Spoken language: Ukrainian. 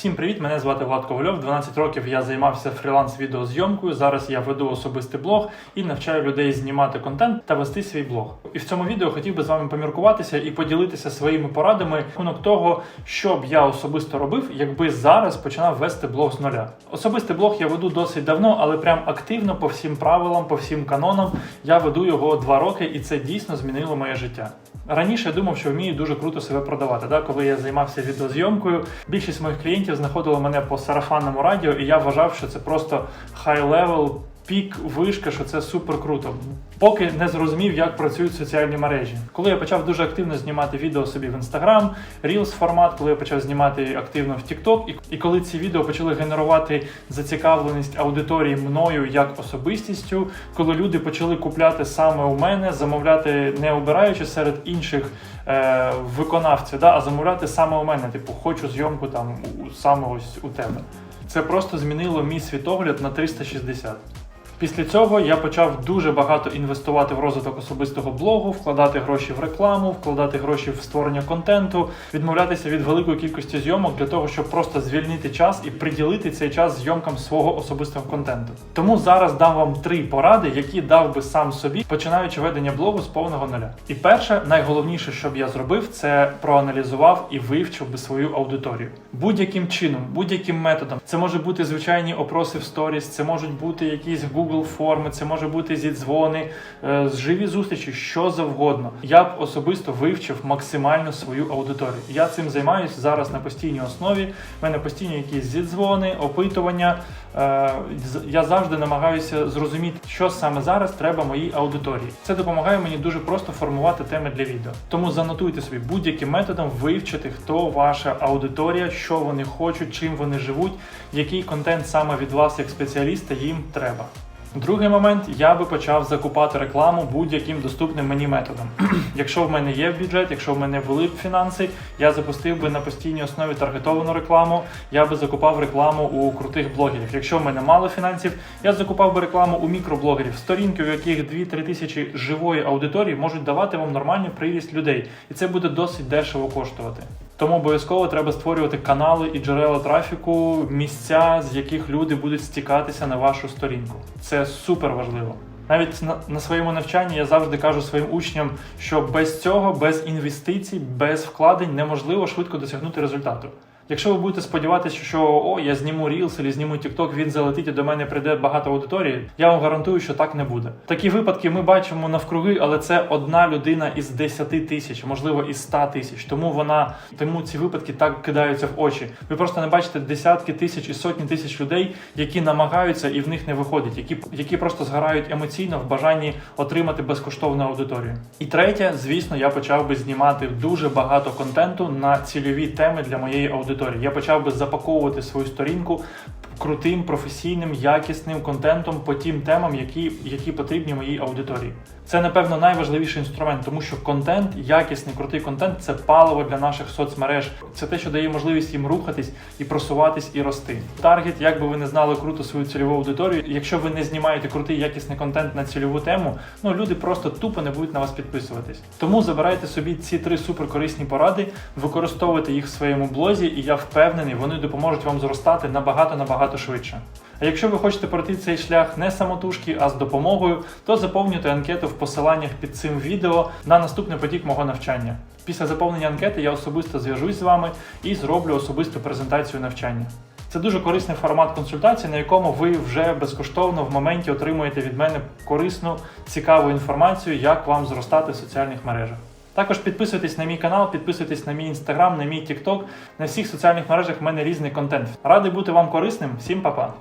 Всім привіт! Мене звати Влад Ковальов. 12 років я займався фріланс-відеозйомкою. Зараз я веду особистий блог і навчаю людей знімати контент та вести свій блог. І в цьому відео хотів би з вами поміркуватися і поділитися своїми порадами рахунок того, що б я особисто робив, якби зараз починав вести блог з нуля. Особистий блог я веду досить давно, але прям активно по всім правилам, по всім канонам. Я веду його два роки, і це дійсно змінило моє життя. Раніше я думав, що вмію дуже круто себе продавати. Да? Коли я займався відеозйомкою, більшість моїх клієнтів знаходили мене по сарафанному радіо, і я вважав, що це просто хай-левел, пік, вишка, що це супер круто. Поки не зрозумів, як працюють соціальні мережі. Коли я почав дуже активно знімати відео собі в Instagram, Reels формат, коли я почав знімати активно в TikTok, і, коли ці відео почали генерувати зацікавленість аудиторії мною як особистістю, коли люди почали купляти саме у мене, замовляти не обираючи серед інших е, виконавців, да, а замовляти саме у мене, типу, хочу зйомку там саме ось у тебе. Це просто змінило мій світогляд на 360. Після цього я почав дуже багато інвестувати в розвиток особистого блогу, вкладати гроші в рекламу, вкладати гроші в створення контенту, відмовлятися від великої кількості зйомок для того, щоб просто звільнити час і приділити цей час зйомкам свого особистого контенту. Тому зараз дам вам три поради, які дав би сам собі, починаючи ведення блогу з повного нуля. І перше, найголовніше, що б я зробив, це проаналізував і вивчив би свою аудиторію будь-яким чином, будь-яким методом. Це може бути звичайні опроси в сторіс, це можуть бути якісь Google форми, це може бути зідзвони, е, живі зустрічі, що завгодно. Я б особисто вивчив максимально свою аудиторію. Я цим займаюся зараз на постійній основі. У мене постійно якісь зідзвони, опитування. Е, Я завжди намагаюся зрозуміти, що саме зараз треба моїй аудиторії. Це допомагає мені дуже просто формувати теми для відео. Тому занотуйте собі будь-яким методом вивчити, хто ваша аудиторія, що вони хочуть, чим вони живуть, який контент саме від вас як спеціаліста їм треба. Другий момент я би почав закупати рекламу будь-яким доступним мені методом. якщо в мене є бюджет, якщо в мене були б фінанси, я запустив би на постійній основі таргетовану рекламу. Я би закупав рекламу у крутих блогерів. Якщо в мене мало фінансів, я закупав би рекламу у мікроблогерів, сторінки, у яких 2-3 тисячі живої аудиторії можуть давати вам нормальний приріст людей, і це буде досить дешево коштувати. Тому обов'язково треба створювати канали і джерела трафіку, місця, з яких люди будуть стікатися на вашу сторінку. Це супер важливо. Навіть на, на своєму навчанні я завжди кажу своїм учням, що без цього, без інвестицій, без вкладень неможливо швидко досягнути результату. Якщо ви будете сподіватися, що о, я зніму Reels або зніму TikTok, він залетить і до мене прийде багато аудиторії, я вам гарантую, що так не буде. Такі випадки ми бачимо навкруги, але це одна людина із 10 тисяч, можливо, із 100 тисяч. Тому вона тому ці випадки так кидаються в очі. Ви просто не бачите десятки тисяч і сотні тисяч людей, які намагаються і в них не виходить, які, які просто згорають емоційно в бажанні отримати безкоштовну аудиторію. І третє, звісно, я почав би знімати дуже багато контенту на цільові теми для моєї аудиторії. Я почав би запаковувати свою сторінку крутим, професійним, якісним контентом по тим темам, які, які потрібні моїй аудиторії. Це, напевно, найважливіший інструмент, тому що контент, якісний, крутий контент це паливо для наших соцмереж. Це те, що дає можливість їм рухатись і просуватись і рости. Таргет, як би ви не знали круто свою цільову аудиторію, якщо ви не знімаєте крутий якісний контент на цільову тему, ну люди просто тупо не будуть на вас підписуватись. Тому забирайте собі ці три суперкорисні поради, використовуйте їх в своєму блозі, і я впевнений, вони допоможуть вам зростати набагато набагато швидше. А якщо ви хочете пройти цей шлях не самотужки, а з допомогою, то заповнюйте анкету в посиланнях під цим відео на наступний потік мого навчання. Після заповнення анкети я особисто зв'яжусь з вами і зроблю особисту презентацію навчання. Це дуже корисний формат консультації, на якому ви вже безкоштовно в моменті отримуєте від мене корисну, цікаву інформацію, як вам зростати в соціальних мережах. Також підписуйтесь на мій канал, підписуйтесь на мій інстаграм, на мій тікток. На всіх соціальних мережах в мене різний контент. Радий бути вам корисним. Всім па-па!